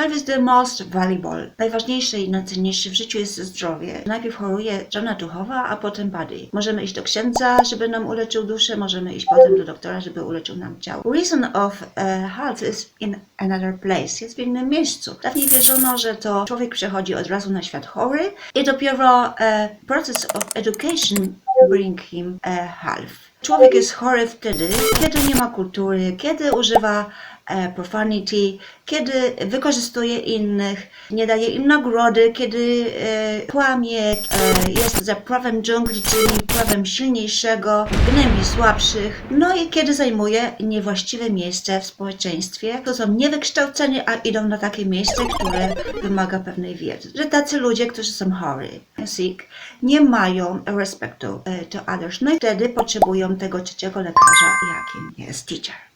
Health is the most valuable. Najważniejsze i najcenniejsze w życiu jest zdrowie. Najpierw choruje strona duchowa, a potem body. Możemy iść do księdza, żeby nam uleczył duszę, możemy iść potem do doktora, żeby uleczył nam ciało. Reason of uh, health is in another place. Jest w innym miejscu. Dawniej wierzono, że to człowiek przechodzi od razu na świat chory i dopiero uh, process of education bring him uh, health. Człowiek jest chory wtedy, kiedy nie ma kultury, kiedy używa e, profanity, kiedy wykorzystuje innych, nie daje im nagrody, kiedy e, kłamie, e, jest za prawem dżungli, czyli prawem silniejszego, gnębi słabszych, no i kiedy zajmuje niewłaściwe miejsce w społeczeństwie, to są niewykształceni, a idą na takie miejsce, które wymaga pewnej wiedzy. Że tacy ludzie, którzy są chory, sick, nie mają respektu to others, no i wtedy potrzebują tego trzeciego lekarza, jakim jest teacher.